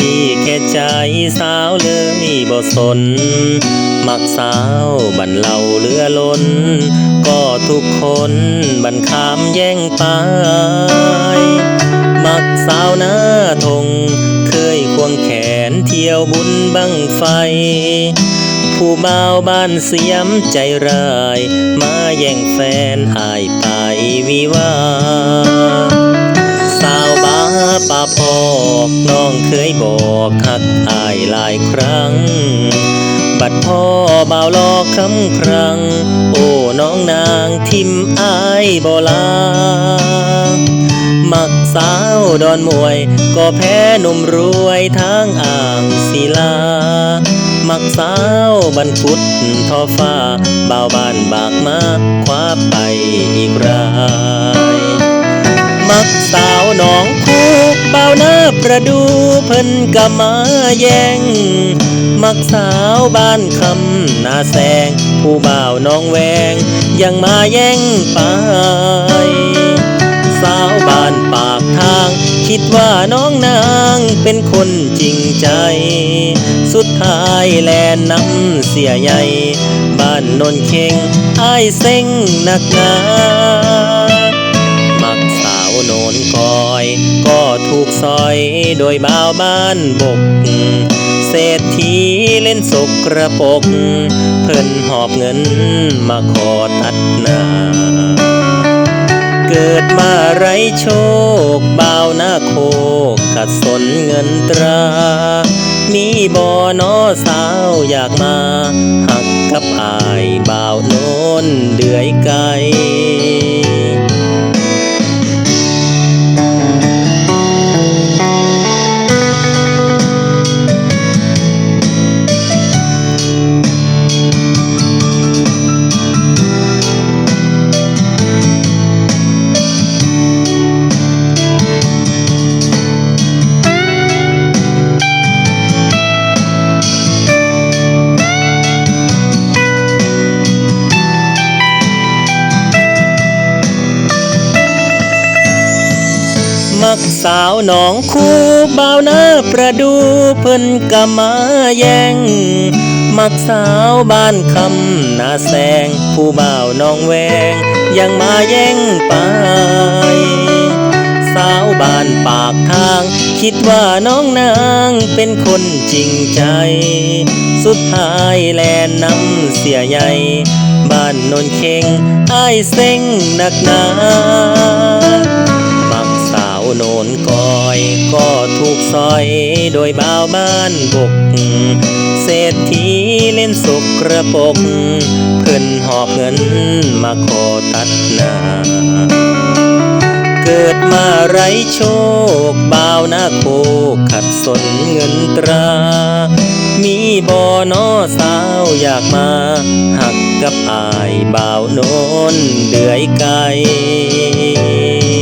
มีแค่ใจสาวเลยบ่สน มักสาวบันเล่าเรือล้น ก็ทุกคนบันคามแย่งไป มักสาวหน้าทง เคยควงแขนเที่ยวบุญบังไฟ ผู้บ่าวบ้านเสียมใจร้าย มาแย่งแฟนหายไปวิวา น้องเคยบอกหักอายหลายครั้ง บัดพ่อบ่าวลอกคำครั้ง โอ้น้องนางทิมอายบ่ลามักสาวดอนมวย ก็แพ้หนุ่มรวยทางอ่างศิลา มักสาวบันพุดทอฟ้าบ่าวบ้านบากมาคว้าไปอีกราย มักส ประดูเพิ่นก็มาแย่ง มักสาวบ้านคำนาแสง ผู้บ่าวน้องแวง ยังมาแย่งไป สาวบ้านปากทาง คิดว่าน้องนางเป็นคนจริงใจ สุดท้ายแลนน้ำเสียใหญ่ บ้านนนเข่งอ้ายเซ็งหนักหนา โนนคอย ก็ถูกซอยโดยบ่าวบ้านบก เศรษฐีเล่นสกกระปก เพิ่นหอบเงินมาขอตัดหน้า เกิดมาไรโชคบ่าวหน้าโคกขัดสนเงินตรา มีบ่อนอสาวอยากมา หักกับอายบ่าวโนนเดือยไกล มักสาวหนองคู่บ่าวหน้าประดูเพิ่นก็มาแย่ง มักสาวบ้านคำนาแสง ผู้บ่าวน้องแวง ยังมาแย่งไป สาวบ้านปากทาง คิดว่าน้องนางเป็นคนจริงใจ สุดท้ายแลนน้ำเสียใหญ่บ้านนนเข่งอ้ายเซ็งหนักหนา นนกอยก็ถูกซอยโดยบ่าวบ้านบกเศรษฐีเล่นสกกระปก เพิ่นหอบเงินมาขอตัดหน้าเกิดมาไรโชคบ่าวหน้าโคขัดสนเงินตรา มีบ่อนอสาวอยากมา หักกับอายบ่าวโนนเดือยไกล